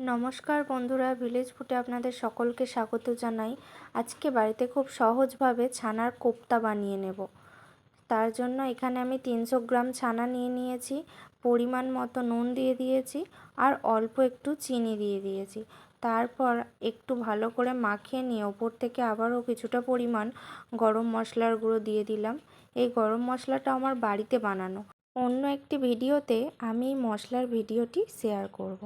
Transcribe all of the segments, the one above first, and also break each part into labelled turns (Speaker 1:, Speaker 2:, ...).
Speaker 1: নমস্কার বন্ধুরা ভিলেজ ফুটে আপনাদের সকলকে স্বাগত জানাই। আজকে বাড়িতে খুব সহজভাবে ছানার কোপ্তা বানিয়ে নেব। তার জন্য এখানে আমি তিনশো গ্রাম ছানা নিয়ে নিয়েছি, পরিমাণ মতো নুন দিয়ে দিয়েছি আর অল্প একটু চিনি দিয়ে দিয়েছি। তারপর একটু ভালো করে মাখিয়ে নিয়ে ওপর থেকে আবারও কিছুটা পরিমাণ গরম মশলার গুঁড়ো দিয়ে দিলাম। এই গরম মশলাটা আমার বাড়িতে বানানো। অন্য একটি ভিডিওতে আমি মশলার ভিডিওটি শেয়ার করব।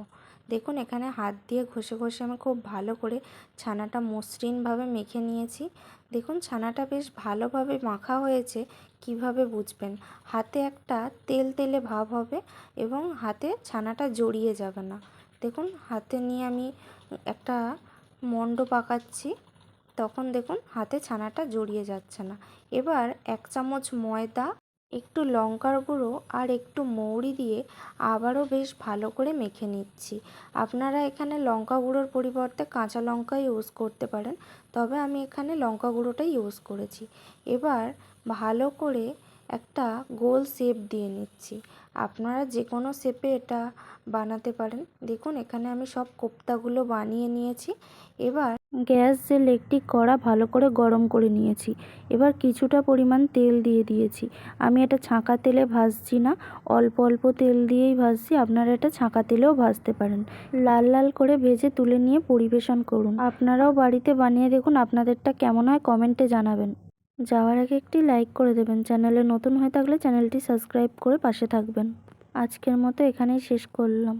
Speaker 1: দেখুন, এখানে হাত দিয়ে ঘষে ঘষে আমি খুব ভালো করে ছানাটা মসৃণভাবে মেখে নিয়েছি। দেখুন, ছানাটা বেশ ভালোভাবে মাখা হয়েছে, কীভাবে বুঝবেন? হাতে একটা তেল তেলে ভাব হবে এবং হাতে ছানাটা জড়িয়ে যাবে না। দেখুন, হাতে নিয়ে আমি একটা মণ্ড পাকাচ্ছি, তখন দেখুন, হাতে ছানাটা জড়িয়ে যাচ্ছে না। এবার এক চামচ ময়দা একটু লঙ্কার গুঁড়ো আর একটু মৌরি দিয়ে আবারও বেশ ভালো করে মেখে নিচ্ছি। আপনারা এখানে লঙ্কা গুঁড়োর পরিবর্তে কাঁচা লঙ্কা ইউজ করতে পারেন, তবে আমি এখানে লঙ্কা গুঁড়োটাই ইউজ করেছি। এবার ভালো করে একটা গোল শেপ দিয়ে নিচ্ছি। আপনারা যে কোনো শেপে এটা বানাতে পারেন। দেখুন, এখানে আমি সব কোপ্তাগুলো বানিয়ে নিয়েছি। এবার গ্যাস যে লেকটি কড়া ভালো করে গরম করে নিয়েছি। এবার কিছুটা পরিমাণ তেল দিয়ে দিয়েছি। আমি এটা ছাঁকা তেলে ভাজছি না, অল্প অল্প তেল দিয়েই ভাজছি। আপনারা এটা ছাঁকা তেলেও ভাজতে পারেন। লাল লাল করে ভেজে তুলে নিয়ে পরিবেশন করুন। আপনারাও বাড়িতে বানিয়ে দেখুন আপনাদেরটা কেমন হয় কমেন্টে জানাবেন। যাওয়ার আগে একটি লাইক করে দেবেন। চ্যানেলে নতুন হয়ে থাকলে চ্যানেলটি সাবস্ক্রাইব করে পাশে থাকবেন। আজকের মতো এখানেই শেষ করলাম।